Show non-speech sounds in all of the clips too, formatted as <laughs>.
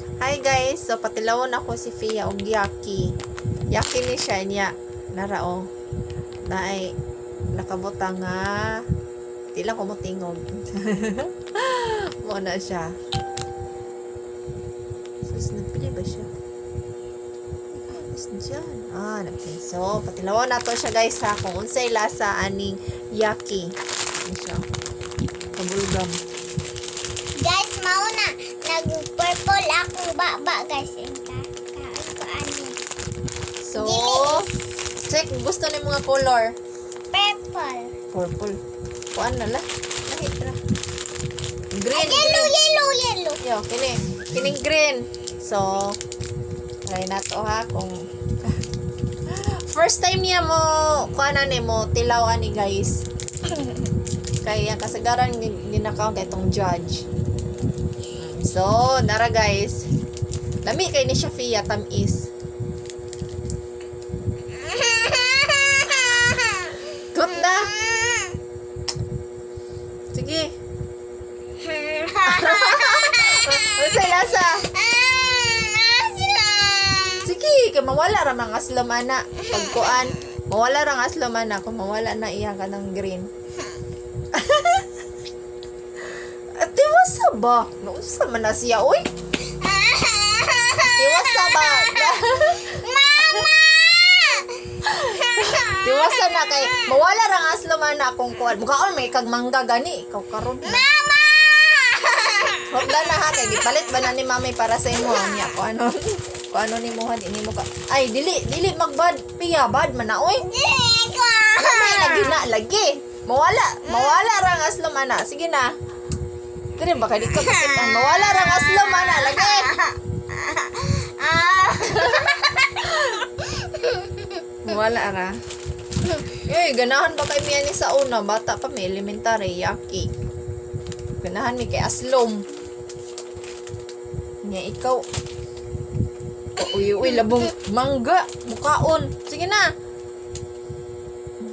Hi guys, so patilawon ako si Fia og Yaki. Yaki ni siya niya. Narao. Na ay nakabutang nga di ko motingog. <laughs> Mo na siya. Sus, nagpili ba siya? Is dyan. Ah, nagpili. So, patilawon na to siya guys ha. Kung unsay lasa aning Yaki. Ano siya? Kabulgam. Baba, guys. Yung ka- ka- ko ano. So, check gusto ni mga color. Purple. Purple. Kuan na la. Lahit ra. Green. Ay, yellow, green. yellow, yellow. Yo, kini. Kining green. So, try na to ha kung <laughs> First time niya mo kuana ni mo tilaw ani guys. <laughs> Kaya kasagaran ni ninakaw kay tong judge. So, nara guys. Lami kay ni siya Fia tamis. Good na. Sige. Unsay lasa? Sige, kay mawala ra mga aslam ana. Pagkuan, mawala ra ang aslam ana kung mawala na iya ka ng green. <laughs> At tiwasa ba? Nausa man na siya, oy. Tiwasa ba? Tiwasa na <laughs> kay mawala ra ang aslam ana kung kuan. Mukhaon may kag mangga gani, ikaw karon. Mama! Hopla na ha, kay gipalit ba na ni mami para sa imo niya ko ano ko ano ni mo ini mo ka. Ay dili dili magbad piya bad man na oy. Ko. May lagi na lagi. Mawala, mawala ra ang aslam ana. Sige na. Dire baka di ka mawala ra ang aslam ana lagi. Ah. Mawala ra. Eh, ganahan ba kay miya ni sa una? Bata pa may elementary, yaki. Ganahan mi kay aslom. Nya ikaw. Uy, uy, labong mangga, mukaon. Sige na.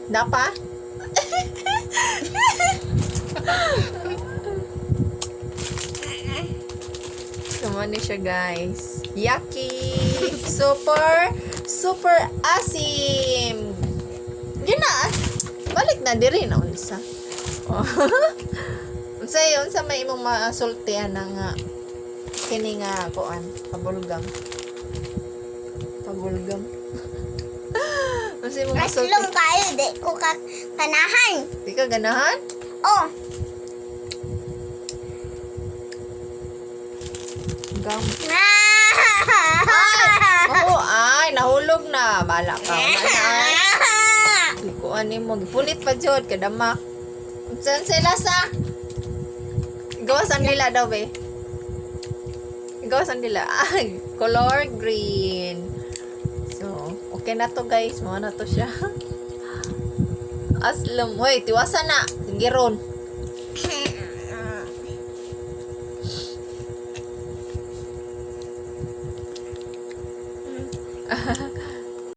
Dapa? Naman <laughs> ni siya, guys. Yaki! Super, super asim! Yun na. ah. Balik na diri na unsa. Oh. <laughs> unsa yun? Unsa may imong masultihan na nga kini nga kuan kabulgam. Kabulgam. <laughs> unsa imong masulti? Aslong kayo, di ko ka kanahan. Di ka ganahan? Oh, Gam. Ah! tulog na. Bala ka. <laughs> Ikuan ni mo. Gipulit pa jod. Kadamak. Saan sila sa? Gawasan nila daw be. Gawasan nila. <laughs> Color green. So, okay na to guys. Mga na to siya. <laughs> Aslam. Uy, tiwasan na. Sige ron.